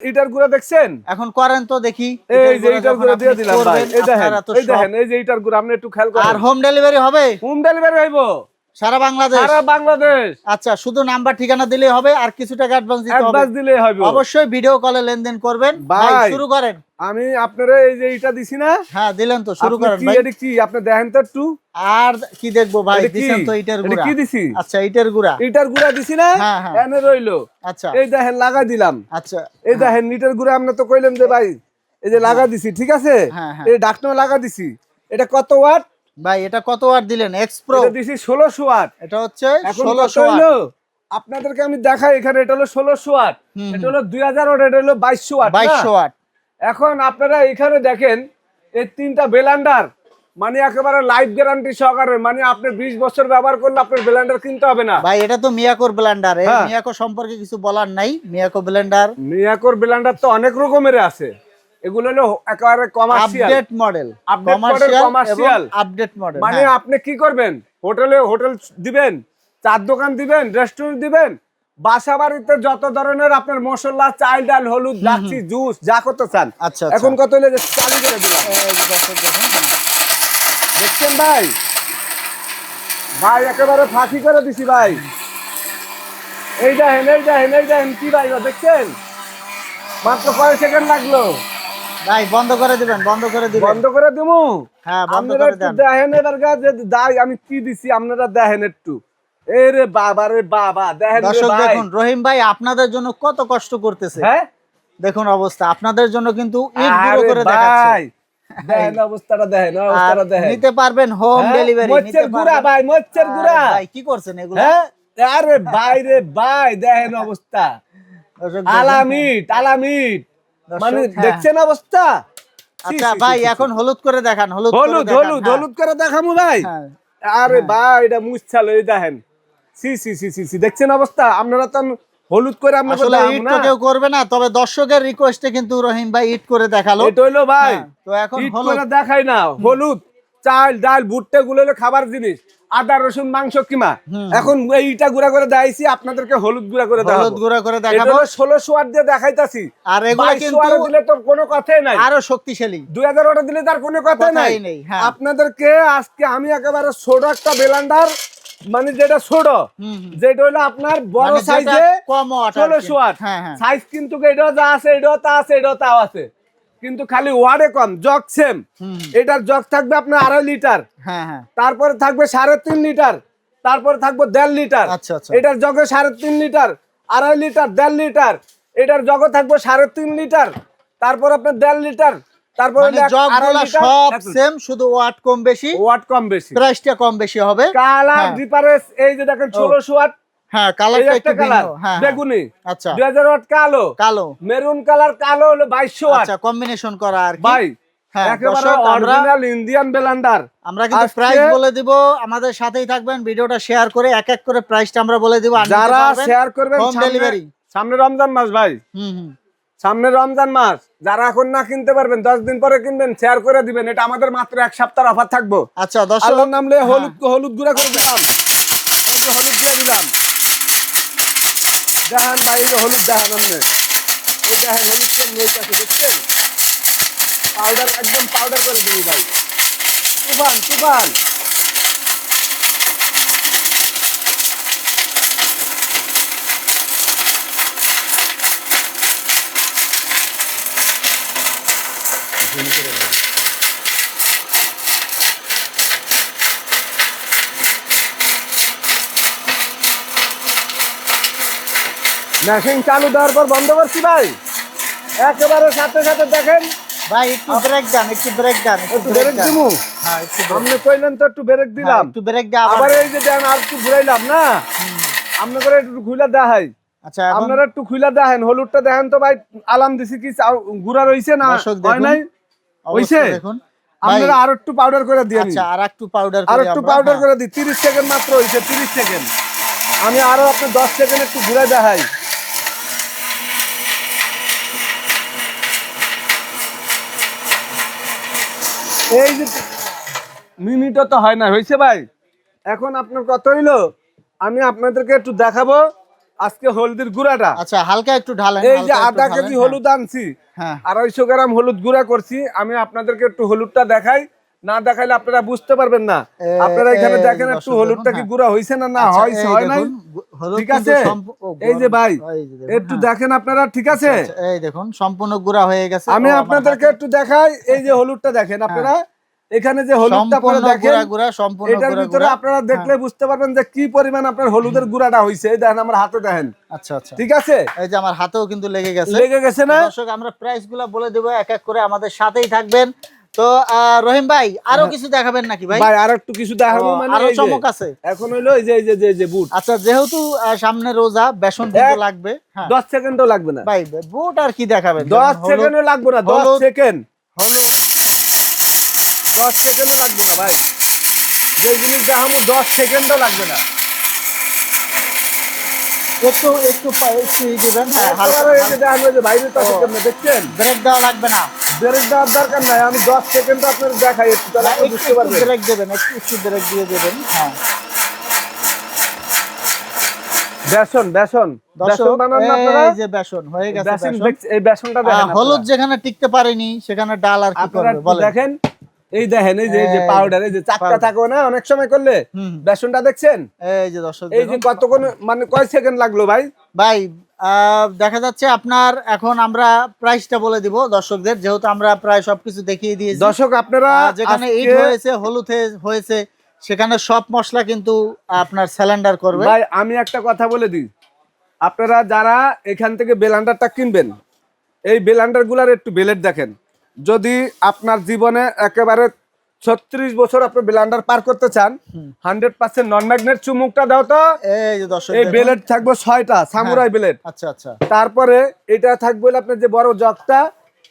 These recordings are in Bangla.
ইটার গুড়া দেখছেন? এখন করেন তো দেখি। এই যে ইটার গুড়া দিয়ে দিলাম ভাই। এই দেখেন এই দেখেন এই যে ইটার গুড়া আপনি একটু খেয়াল আর হোম ডেলিভারি হবে? হোম ডেলিভারি হইব। সারা বাংলাদেশ? সারা বাংলাদেশ। আচ্ছা শুধু নাম্বার ঠিকানা দিলেই হবে আর কিছু টাকা অ্যাডভান্স দিতে হবে। অ্যাডভান্স দিলে হবে। অবশ্যই ভিডিও কলে লেনদেন করবেন। ভাই। শুরু করেন। আমি আপনারা এই যে ইটা দিছি না? হ্যাঁ দিলেন তো শুরু করেন ভাই। এটা কি? আপনি দেখেন তো একটু। আর কি দেখব ভাই? দিছেন তো ইটের এটা গুড়া। কি দিছি? আচ্ছা ইটের গুড়া। ইটার গুড়া দিছি না? হ্যাঁ, হ্যাঁ। এনে রইল। আচ্ছা। এই দেখেন লাগা দিলাম। আচ্ছা। এই দেখেন নিটের গুড়া আপনি তো কইলেন যে ভাই এই যে লাগা দিছি ঠিক আছে? হ্যাঁ, হ্যাঁ। এই ডাকনো লাগা দিছি। এটা কত ওয়াট ভাই এটা কত ওয়াট দিলেন? এক্স প্রো এটা দিছি ষোলোশো ওয়াট এটা হচ্ছে এখন কত ষোলোশো আপনাদেরকে আমি দেখাই এখানে এটা হলো ষোলোশো ওয়াট এটা হলো দুই হাজার ওয়াট এটা হলো বাইশশো ওয়াট বাইশশো ওয়াট এখন আপনারা এখানে দেখেন এই তিনটা বেলান্ডার মানে একেবারে লাইফ গ্যারান্টি সহকারে মানে আপনি বিশ বছর ব্যবহার করলে আপনার বেলান্ডার কিনতে হবে না। ভাই এটা তো মিয়াকোর ব্লেন্ডার। এই হ্যাঁ। মিয়াকো সম্পর্কে কিছু বলার নাই? মিয়াকো ব্লেন্ডার? মিয়াকোর বেলান্ডার তো অনেক রকমের আছে। এগুলো হলো একেবারে commercial update model commercial update model মানে আপনি কি করবেন? হোটেলে হোটেল দিবেন চার দোকান দিবেন রেস্টুরেন্ট দিবেন বাসা বাড়িতে যত ধরনের আপনার মশলা চাল ডাল হলুদ লাচ্ছি জুস যা করতে চান। আচ্ছা, আচ্ছা। এখন কত হলে? চালু করে দিলাম। দেখছেন ভাই? ভাই একেবারে ফাঁকি করে দিছি ভাই। এই দেখেন এই দেখেন এই দেখেন কি ভাই দেখছেন? মাত্র কয় সেকেন্ড লাগল। ভাই বন্ধ করে দিবেন বন্ধ করে দিবেন। বন্ধ করে দিমু? হ্যাঁ বন্ধ করে দেন। দেখেন এবার দাই আমি কি দিছি আপনারা দেখেন একটু। এ রে বাবা রে বাবা দেখেন দর্শক দেখুন রহিম ভাই আপনাদের জন্য কত কষ্ট করতেছে। হ্যাঁ? দেখুন অবস্থা আপনাদের জন্য কিন্তু ইট গুঁড়ো করে দেখাচ্ছে। ভাই দেখেন অবস্থাটা দেখেন অবস্থাটা দেখেন। নিতে পারবেন হোম হ্যাঁ? ডেলিভারি মচ্ছের গুড়া ভাই মচ্ছের গুড়া। ভাই কি করছেন এগুলো? হ্যাঁ? আরে ভাই রে ভাই দেখেন অবস্থা। আলামিট আলামিট। মানে হ্যাঁ। দেখছেন অবস্থা? আচ্ছা ভাই। এখন হলুদ করে দেখান হলুদ হলুদ হলুদ হ্যাঁ। হলুদ করে দেখামু ভাই। হ্যাঁ। আরে ভাই এটা মুছছালো এই দেখেন। সি সি সি সি সি দেখছেন অবস্থা? আপনারা তো হলুদ করে আমরা আসলে ইট তো কেউ করবে না তবে দর্শকের রিকোয়েস্টে কিন্তু রহিম ভাই ইট করে দেখাল। এটা হলো ভাই। তো এখন হলুদ। করে দেখাই না হলুদ। চাল ডাল ভুট্টা গুলো হলো খাবার জিনিস। আদা রসুন মাংস কিমা? এখন এইটা গুঁড়া করে দেখাইছি আপনাদেরকে হলুদ গুঁড়া করে হলুদ দেখাবো গুঁড়া করে দেখাবো। ষোলোশো ওয়াট দিয়ে দেখাইতাছি। আর এগুলো কিন্তু ওয়াট দিলে তো কোনো কথাই নাই। আরও শক্তিশালী। দুই হাজার ওয়াট দিলে তার কোনো কথাই নাই। হ্যাঁ। আপনাদেরকে আজকে আমি একেবারে ছোট একটা বেলান্ডার মানে যেটা ছোট। যেটা হলো আপনার বড় মানে সাইজে কম ওয়াট আর কি। ষোলোশো ওয়াট হ্যাঁ, হ্যাঁ। সাইজ কিন্তু এটাও যা আছে এটাও তা আছে এটাও তাও আছে। কিন্তু খালি ওয়ার্ডে কম জগ সেম এটার জগ থাকবে আপনার আড়াই লিটার। হ্যাঁ হ্যাঁ। তারপরে থাকবে সাড়ে তিন লিটার তারপরে থাকবে দেড় লিটার। আচ্ছা, আচ্ছা। এটার জগে সাড়ে তিন লিটার আড়াই লিটার দেড় লিটার। এটার জগে থাকবে সাড়ে তিন লিটার তারপর আপনার দেড় লিটার তারপর মানে সব সেম শুধু ওয়াট কম বেশি ওয়াট কম বেশি। প্রাইসটা কম বেশি হবে। কালার হ্যাঁ। ডিফারেন্স এই যে দেখেন ষোলোশো ওয়াট হ্যাঁ কালারটা একটু ভিন্ন হ্যাঁ। বেগুনি। আচ্ছা। দুই হাজার ওয়াট কালো। কালো। মেরুন কালার কালো হলো বাইশশো ওয়াট আচ্ছা কম্বিনেশন করা আর কি। ভাই হ্যাঁ, একেবারে অরিজিনাল ইন্ডিয়ান বেলান্ডার আমরা কিন্তু প্রাইস বলে দিব আমাদের সাথেই থাকবেন ভিডিওটা শেয়ার করে এক এক করে প্রাইসটা আমরা বলে দিব যারা শেয়ার করবেন হোম সামনে- ডেলিভারি সামনে রমজান মাস ভাই। হুম হুম। সামনে রমজান মাস যারা এখন না কিনতে পারবেন দশ দিন পরে কিনবেন শেয়ার করে দিবেন এটা আমাদের মাত্র এক সপ্তাহ অফার থাকব। আচ্ছা দশ আল্লাহর নাম লিয়ে হ্যাঁ। হলুদ হলুদ গুঁড়া করে দিলাম। হলুদ দিয়ে দিলাম। দেখান যে হলুদ দেখান আপনি এই দেখেন হলুদ তেল লইতাছে দেখছেন পাউডার একদম পাউডার করে দিবি ভাই। তুফান তুফান। মেশিন চালু দেওয়ার পর বন্ধ করছি ভাই। একেবারে সাথে সাথে দেখেন। ভাই একটু ব্রেক দেন একটু ব্রেক দেন একটু ব্রেক দিমু? হ্যাঁ একটু আপনি কইলেন তো একটু ব্রেক হ্যাঁ, দিলাম। একটু ব্রেক দে আবার আবার এই যে দেন আর একটু ঘুরাইলাম না? আপনি করে একটু দেখাই। আচ্ছা আপনারা একটু খুলে দেখেন হলুদটা দেখেন তো ভাই আলাম দিছি কি রইছে না? হয় নাই? হইছে? দেখুন। আপনারা আর একটু পাউডার করে দিয়ে নিন। আচ্ছা আর একটু পাউডার আর একটু পাউডার করে দিই। সেকেন্ড মাত্র হইছে তিরিশ সেকেন্ড আমি আরও আপনি দশ সেকেন্ড একটু ঘুরে দেখাই। এই যে মিনিটও তো হয় না হয়েছে ভাই। এখন আপনার কত হইল আমি আপনাদেরকে একটু দেখাবো আজকে হলদির গুঁড়াটা। আচ্ছা হালকা একটু ঢালেন এই যে আধা কেজি হ্যাঁ, হলুদ আনছি হ্যাঁ। আড়াইশো গ্রাম হলুদ গুঁড়া করছি আমি আপনাদেরকে একটু হলুদটা দেখাই। না দেখাইলে আপনারা বুঝতে পারবেন না। আপনারা এখানে দেখেন একটু হলুদটা কি হ্যাঁ। গুঁড়া হয়েছে না না আচ্ছা, হয়েছে এই হয় নাই? ঠিক আছে? এই যে ভাই, একটু হ্যাঁ। দেখেন আপনারা ঠিক আছে? আচ্ছা, এই দেখুন সম্পূর্ণ গুঁড়া হয়ে গেছে। আমি আপনাদেরকে একটু দেখাই এই যে হলুদটা দেখেন আপনারা। এখানে যে হলুদটা পরে দেখেন গুঁড়া গুঁড়া সম্পূর্ণ এটার ভিতরে আপনারা দেখলে বুঝতে পারবেন যে কি পরিমাণ আপনার হলুদের গুঁড়াটা হয়েছে এই দেখেন আমার হাতে দেখেন। আচ্ছা আচ্ছা। ঠিক আছে? এই যে আমার হাতেও কিন্তু লেগে গেছে। লেগে গেছে না? দর্শক আমরা প্রাইসগুলা বলে দেবো এক এক করে আমাদের সাথেই থাকবেন। তো রহিম ভাই আরও কিছু দেখাবেন নাকি ভাই? ভাই আর একটু কিছু দেখাবো মানে আরও চমক আছে। এখন হইল এই যে এই যে যে- বুট আচ্ছা যেহেতু সামনে রোজা বেসন এক- লাগবে হ্যাঁ। দশ সেকেন্ডও লাগবে না। ভাই বুট আর কি দেখাবেন? দশ যেমন হলুদ- সেকেন্ডও লাগবে না দশ হলুদ- সেকেন্ড হলুদ দশ সেকেন্ডও লাগবে না ভাই। যে জিনিস দেখাবো দশ সেকেন্ডও লাগবে না। একটু একটু একটু দিবেন হ্যাঁ হালকা বাইরে তো দেখছেন? ব্রেক দেওয়া লাগবে না। ব্রেক দেওয়ার দরকার নাই আমি দশ সেকেন্ড আপনার দেখাই একটু তাহলে আপনি বুঝতে পারবেন। ব্রেক দেবেন একটু একটু ব্রেক দিয়ে দেবেন হ্যাঁ। বেসন বেসন। বেসন বানান না আপনারা? এই যে বেসন হয়ে গেছে বেসন বেসন। এই বেসনটা দেখেন হলুদ যেখানে টিকতে পারেনি সেখানে ডাল আর কি করবে বলেন। দেখেন এই দেখেন এই যে যে পাউডার এই যে চাকটা। থাকো না অনেক সময় করলে? বেসনটা দেখছেন? এই যে দর্শক এই যে কতক্ষণ মানে কয় সেকেন্ড লাগল ভাই? ভাই দেখা যাচ্ছে আপনার এখন আমরা প্রাইসটা বলে দিব দর্শকদের যেহেতু আমরা প্রায় সবকিছু দেখিয়ে দিয়েছি। দর্শক আপনারা যেখানে ইট হয়েছে হলুদ হয়েছে সেখানে সব মশলা কিন্তু আপনার স্যালেন্ডার করবে। ভাই আমি একটা কথা বলে দিই। আপনারা যারা এখান থেকে বেলান্ডারটা কিনবেন এই বেলান্ডারগুলার একটু বেলেট দেখেন। যদি আপনার জীবনে একেবারে ছত্রিশ বছর আপনি বেলান্ডার পার করতে চান হান্ড্রেড পার্সেন্ট নন ম্যাগনেট চুমুকটা দাও তো। এই। বেলেট থাকবে ছয়টা সামুরাই বেলেট আচ্ছা আচ্ছা। তারপরে এটা থাকবে আপনার যে বড় জগটা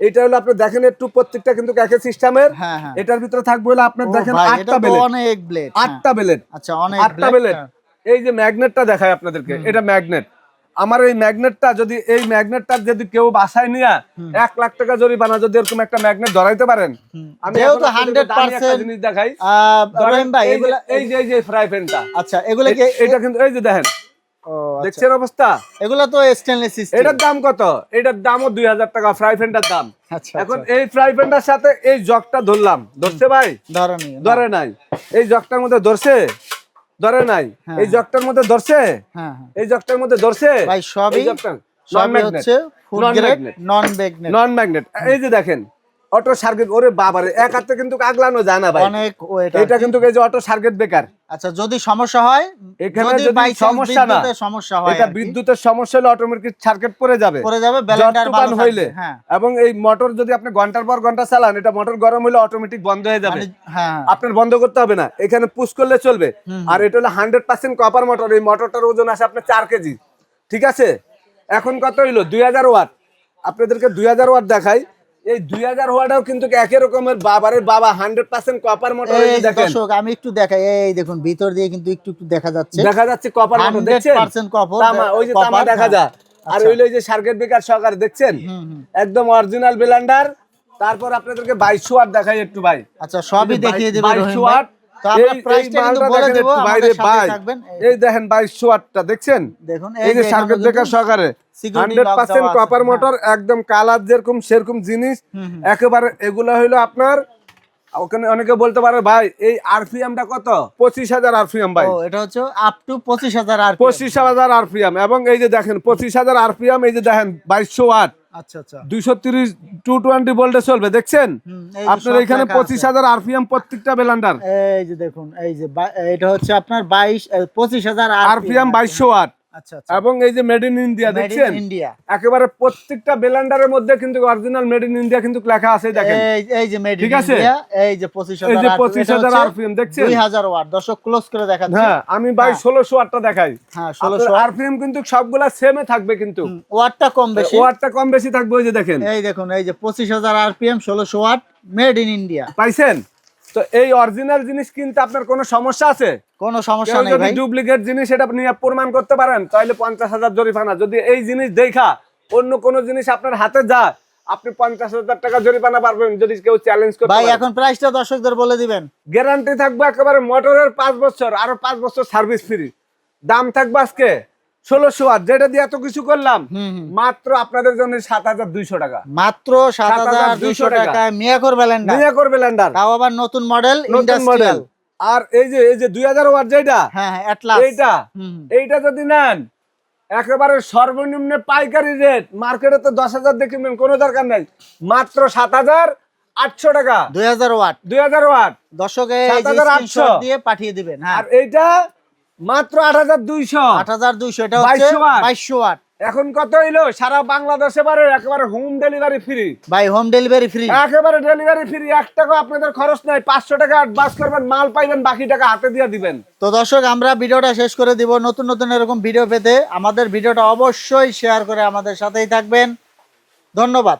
এটা হলো আপনি দেখেন একটু প্রত্যেকটা কিন্তু একই সিস্টেমের। হ্যাঁ হ্যাঁ। এটার ভিতরে থাকবে হলো আপনার দেখেন আটটা বেলেট অনেক ব্লেড আটটা বেলেট আচ্ছা অনেক আটটা বেলেট হ্যাঁ। এই যে ম্যাগনেটটা দেখায় আপনাদেরকে এটা ম্যাগনেট আমার এই ম্যাগনেটটা যদি এই ম্যাগনেটটা যদি কেউ বাসায় নিয়ে এক লাখ টাকা জরিমানা যদি এরকম একটা ম্যাগনেট ধরাইতে পারেন আমি যেহেতু আপনাদেরকে একটা জিনিস দেখাই। ভাই এই যে- এই যে ফ্রাই প্যানটা আচ্ছা এগুলা কি এটা কিন্তু এই যে দেখেন। আচ্ছা। দেখছেন অবস্থা? এগুলা তো স্টেনলেস স্টিল এটার দাম কত? এটার দামও দুই হাজার টাকা ফ্রাই প্যানটার দাম। আচ্ছা এখন এখন এই ফ্রাই প্যানটার সাথে এই জগটা ধরলাম। ধরছে ভাই? ধরনি ধরে। নাই। এই জগটার মধ্যে ধরছে? ধরে নাই। হ্যাঁ, এই জগটার মধ্যে ধরছে? হ্যাঁ হ্যাঁ। এই জগটার মধ্যে ধরছে? ভাই সবই। নন ম্যাগনেট নন ম্যাগনেট এই যে দেখেন অটো সার্কিট ওরে বাবারে এক হাতে কিন্তু আগলানো যায় না ভাই। অনেক এটা কিন্তু এই যে অটো সার্কিট বেকার। আচ্ছা যদি সমস্যা হয় এখানে যদি সমস্যা না, সমস্যা হয় এটা বিদ্যুতের সমস্যা হলে অটোমেটিক সার্কিট পড়ে যাবে। পড়ে যাবে ব্যালেন্ডার ভালো হইলে। হ্যাঁ। এবং এই মোটর যদি আপনি ঘণ্টার পর ঘণ্টা চালান এটা মোটর গরম হলে অটোমেটিক বন্ধ হয়ে যাবে। মানে হ্যাঁ। আপনার বন্ধ করতে হবে না। এখানে পুশ করলে চলবে। আর এটা হলো হান্ড্রেড পার্সেন্ট কপার মোটর এই মোটরটার ওজন আছে আপনার চার কেজি। ঠিক আছে? এখন কত হইল? দুই হাজার ওয়াট। আপনাদেরকে দুই হাজার ওয়াট দেখাই। এই দুই হাজার হওয়াটাও কিন্তু একই রকমের বাবার বাবা হান্ড্রেড পার্সেন্ট কপার মোটর দর্শক আমি একটু দেখাই এই দেখুন ভিতর দিয়ে কিন্তু একটু একটু দেখা যাচ্ছে। দেখা যাচ্ছে কপার মোটর দেখছেন? ওই যে তামা দেখা যায়। আর আচ্ছা। যে সার্কেট বেকার সহকারে দেখছেন? একদম অরিজিনাল বিলান্ডার তারপর আপনাদেরকে বাইশ ওয়াট দেখাই একটু ভাই। আচ্ছা সবই দেখিয়ে দেবে বাইশ রহিম এই- দেখেন দেখছেন? দেখুন এই যে সার্কিট ব্রেকার সহকারে হান্ড্রেড পার্সেন্ট কপার হ্যাঁ। মোটর একদম কালার যেরকম সেরকম জিনিস। একেবারে এগুলো হইল আপনার ওখানে অনেকে বলতে পারে ভাই এই আরপিএমটা কত? পঁচিশ হাজার আরপিএম ভাই। এটা হচ্ছে আপ টু পঁচিশ হাজার পঁচিশ হাজার আরপিএম এবং এই যে দেখেন পঁচিশ হাজার আরপিএম এই যে দেখেন বাইশশো ওয়াট আচ্ছা আচ্ছা। দুইশো তিরিশ টু টোয়েন্টি ভোল্টে চলবে দেখছেন? আপনার এখানে পঁচিশ। হাজার আরপিএম প্রত্যেকটা বেলান্ডার। এই যে দেখুন এই যে এটা হচ্ছে আপনার বাইশ পঁচিশ হাজার আরপিএম বাইশশো ওয়াট। এবং এই যে মেড ইন ইন্ডিয়া দেখছেন? ইন্ডিয়া একেবারে প্রত্যেকটা বেলান্ডারের মধ্যে কিন্তু অরিজিনাল মেড ইন ইন্ডিয়া কিন্তু লেখা আছে দেখেন। এই যে মেড ইন? ইন্ডিয়া এই যে পঁচিশ এই যে হাজার পঁচিশ হাজার আরপিএম দেখছেন? দুই হাজার ওয়াট। দর্শক ক্লোজ করে দেখাচ্ছি। হ্যাঁ আমি ভাই হ্যাঁ। ষোলোশো ওয়াটটা দেখাই। হ্যাঁ ষোলোশো আরপিএম কিন্তু সবগুলা সেমে থাকবে কিন্তু। ওয়াটটা কম বেশি। ওয়াটটা কম বেশি থাকবে ওই যে দেখেন। এই দেখুন এই যে পঁচিশ হাজার আরপিএম ষোলোশো ওয়াট মেড ইন ইন্ডিয়া পাইছেন? তো এই অরিজিনাল জিনিস কিনতে আপনার কোনো সমস্যা আছে? কোনো সমস্যা নেই ভাই। ডুপ্লিকেট জিনিস এটা নিয়ে প্রমাণ করতে পারেন তাহলে পঞ্চাশ হাজার জরিমানা যদি এই জিনিস দেখা অন্য কোনো জিনিস আপনার হাতে যায় আপনি পঞ্চাশ হাজার টাকা জরিমানা পারবেন যদি কেউ চ্যালেঞ্জ করতে ভাই এখন প্রাইসটা দর্শকদের বলে দিবেন। গ্যারান্টি থাকবে একেবারে মোটরের পাঁচ বছর আরও পাঁচ বছর সার্ভিস ফ্রি দাম থাকবে আজকে ষোলোশো ওয়াট যেটা দিয়ে এত কিছু করলাম মাত্র আপনাদের জন্য সাত হাজার দুইশো টাকা। মাত্র সাত হাজার দুইশো 7,200 টাকা। মিয়াকোর ব্যালেন্ডার। নিয়ে করবে ল্যান্ডার তাও আবার নতুন মডেল নতুন মডেল আর এই যে এই যে দুই হাজার ওয়াট যেটা হ্যাঁ হ্যাঁ এইটা এইটা যদি নেন একেবারে সর্বনিম্ন পাইকারি রেট মার্কেটে তো দশ হাজার কিনবেন কোনো দরকার নাই। মাত্র সাত হাজার আটশো টাকা। দুই হাজার ওয়াট। দুই হাজার ওয়াট। 7,800 স্ক্রিনশট দিয়ে পাঠিয়ে দিবেন হ্যাঁ। আর এইটা মাত্র আট হাজার দুইশো। আট হাজার দুইশো এটা হচ্ছে 2200 watt। বাইশশো ওয়াট। এখন কত হইল? সারা বাংলাদেশে বারে একেবারে হোম ডেলিভারি ফ্রি ভাই হোম ডেলিভারি ফ্রি একেবারে ডেলিভারি ফ্রি এক টাকা আপনাদের খরচ নাই। পাঁচশো টাকা অ্যাডভান্স করবেন মাল পাইবেন বাকি টাকা হাতে দিয়ে দিবেন। তো দর্শক আমরা ভিডিওটা শেষ করে দিব। নতুন নতুন এরকম ভিডিও পেতে আমাদের ভিডিওটা অবশ্যই শেয়ার করে আমাদের সাথেই থাকবেন। ধন্যবাদ।